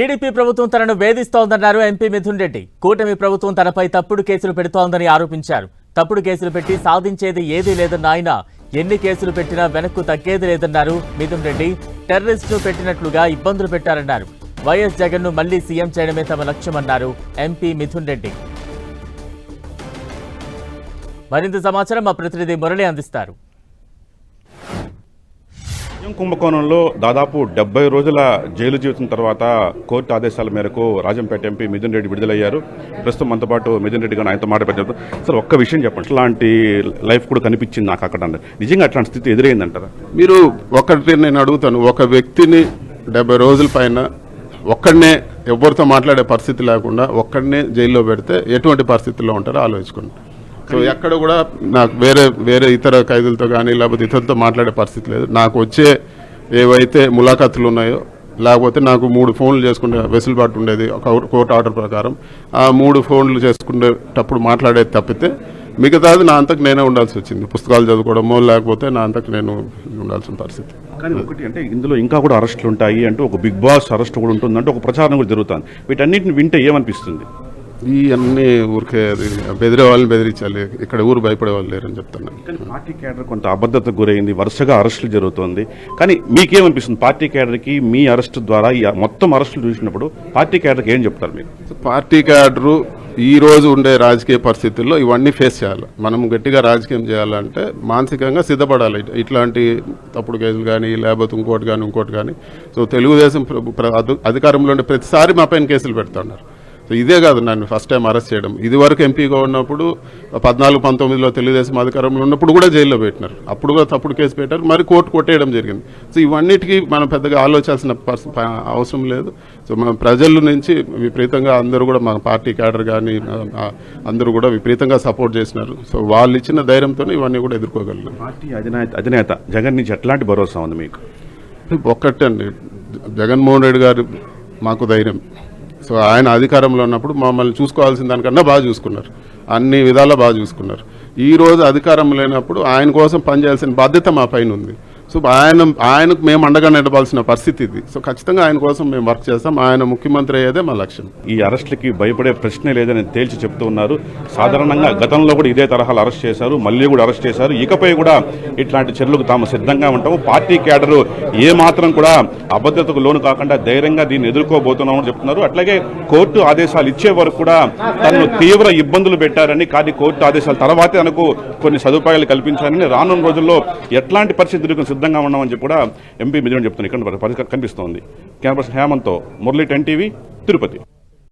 TDP ప్రభుత్వం తనను వేధిస్తోందన్నారు MP Mithun Reddy. కూటమి ప్రభుత్వం తనపై తప్పుడు కేసులు పెడుతోందని ఆరోపించారు. తప్పుడు కేసులు పెట్టి సాధించేది ఏదీ లేదన్న ఆయన ఎన్ని కేసులు పెట్టినా వెనక్కు తగ్గేది లేదన్నారు మిథున్ రెడ్డి. టెర్రరిస్టును పెట్టినట్లుగా ఇబ్బందులు పెట్టారన్నారు. వైఎస్ జగన్ను మళ్ళీ సీఎం చేయడమే తమ లక్ష్యమన్నారు ఎంపీ మిథున్ రెడ్డి. మరింత సమాచారం మా ప్రతినిధి మురళి అందిస్తారు. కుంభకోణంలో దాదాపు డెబ్బై రోజుల జైలు జీవితం తర్వాత కోర్టు ఆదేశాల మేరకు రాజంపేట ఎంపీ మిథున్ రెడ్డి విడుదలయ్యారు. ప్రస్తుతం మనతో పాటు మిథున్ రెడ్డి గారు ఆయనతో మాట్లాడుతూ సార్ ఒక్క విషయం చెప్పండి. ఇలాంటి లైఫ్ కూడా కనిపించింది నాకు అక్కడ నిజంగా అట్లాంటి స్థితి ఎదురైందంటారా? మీరు ఒకటి నేను అడుగుతాను. ఒక వ్యక్తిని డెబ్బై రోజుల పైన ఒక్కడనే ఎవరితో మాట్లాడే పరిస్థితి లేకుండా ఒక్కడనే జైల్లో పెడితే ఎటువంటి పరిస్థితుల్లో ఉంటారో ఆలోచించుకోండి. సో ఎక్కడ కూడా నాకు వేరే వేరే ఇతర ఖైదులతో కానీ లేకపోతే ఇతరులతో మాట్లాడే పరిస్థితి లేదు. నాకు వచ్చే ఏవైతే ములాఖాతులు ఉన్నాయో లేకపోతే నాకు మూడు ఫోన్లు చేసుకునే వెసులుబాటు ఉండేది ఒక కోర్టు ఆర్డర్ ప్రకారం. ఆ మూడు ఫోన్లు చేసుకునేటప్పుడు మాట్లాడేది తప్పితే మిగతాది నా అంతకు నేనే ఉండాల్సి వచ్చింది. పుస్తకాలు చదువుకోవడమో లేకపోతే నా అంతకు నేను ఉండాల్సిన పరిస్థితి. కానీ ఒకటి అంటే ఇందులో ఇంకా కూడా అరెస్టులు ఉంటాయి అంటే ఒక బిగ్ బాస్ అరెస్ట్ కూడా ఉంటుందంటే ఒక ప్రచారం కూడా జరుగుతుంది. వీటన్నిటిని వింటే ఏమనిపిస్తుంది? ఈ అన్ని ఊరికే అది బెదిరే వాళ్ళని బెదిరించాలి. ఇక్కడ ఊరు భయపడే వాళ్ళు లేరని చెప్తున్నాను కానీ పార్టీ క్యాడర్ కొంత అబద్ధతకు గురైంది వరుసగా అరెస్టులు జరుగుతోంది. కానీ మీకేమనిపిస్తుంది? పార్టీ క్యాడర్కి మీ అరెస్ట్ ద్వారా ఈ మొత్తం అరెస్టులు చూసినప్పుడు పార్టీ క్యాడర్కి ఏం చెప్తారు మీరు? పార్టీ క్యాడరు ఈ రోజు ఉండే రాజకీయ పరిస్థితుల్లో ఇవన్నీ ఫేస్ చేయాలి. మనం గట్టిగా రాజకీయం చేయాలంటే మానసికంగా సిద్ధపడాలి. ఇట్- ఇట్లాంటి తప్పుడు కేసులు కానీ లేకపోతే ఇంకోటి కానీ ఇంకోటి కానీ సో తెలుగుదేశం అధికారంలో ఉండే ప్రతిసారి మా పైన కేసులు పెడుతున్నారు. సో ఇదే కాదు నన్ను ఫస్ట్ టైం అరెస్ట్ చేయడం. ఇది వరకు ఎంపీగా ఉన్నప్పుడు పద్నాలుగు పంతొమ్మిదిలో తెలుగుదేశం అధికారంలో ఉన్నప్పుడు కూడా జైల్లో పెట్టినారు. అప్పుడు కూడా తప్పుడు కేసు పెట్టారు. మరి కోర్టు కొట్టేయడం జరిగింది. సో ఇవన్నిటికీ మనం పెద్దగా ప- అవసరం లేదు. సో మన ప్రజల నుంచి విపరీతంగా అందరూ కూడా మా పార్టీ క్యాడర్ కానీ అందరూ కూడా విపరీతంగా సపోర్ట్ చేసినారు. సో వాళ్ళు ఇచ్చిన ధైర్యంతో ఇవన్నీ కూడా ఎదుర్కోగలిగాం. పార్టీ అధినేత అధినేత జగన్ నుంచి ఎట్లాంటి భరోసా ఉంది మీకు? ఒక్కటండి జగన్మోహన్ రెడ్డి గారు మాకు ధైర్యం. సో ఆయన అధికారంలో ఉన్నప్పుడు మమ్మల్ని చూసుకోవాల్సిన దానికన్నా బాగా చూసుకున్నారు. అన్ని విధాలా బాగా చూసుకున్నారు. ఈ రోజు అధికారం లేనప్పుడు ఆయన కోసం పనిచేయాల్సిన బాధ్యత మా పైన ఉంది. సో ఆయన ఆయనకు మేము అండగా నిలవాల్సిన పరిస్థితి ఇది. సో ఖచ్చితంగా ఆయన కోసం మేము వర్క్ చేస్తాం. ఆయన ముఖ్యమంత్రి అయ్యేదే మా లక్ష్యం. ఈ అరెస్టులకి భయపడే ప్రశ్నే లేదని తేల్చి చెప్తూ ఉన్నారు. సాధారణంగా గతంలో కూడా ఇదే తరహాలు అరెస్ట్ చేశారు. మళ్ళీ కూడా అరెస్ట్ చేశారు. ఇకపై కూడా ఇట్లాంటి చర్యలకు తాము సిద్ధంగా ఉంటాము. పార్టీ క్యాడరు ఏ మాత్రం కూడా అభద్రతకు లోను కాకుండా ధైర్యంగా దీన్ని ఎదుర్కోబోతున్నామని చెప్తున్నారు. అట్లాగే కోర్టు ఆదేశాలు ఇచ్చే వరకు కూడా తనను తీవ్ర ఇబ్బందులు పెట్టారని కానీ కోర్టు ఆదేశాల తర్వాతే తనకు కొన్ని సదుపాయాలు కల్పించారని రానున్న రోజుల్లో ఎట్లాంటి పరిస్థితి సిద్ధంగా ఉన్నామని చెప్పి కూడా ఎంపీ మిథున్ చెప్తున్నారు. ఇక్కడ కనిపిస్తోంది. క్యాంపస్ హేమంతో హేమంత్తో మురళీ టెన్ టీవీ తిరుపతి.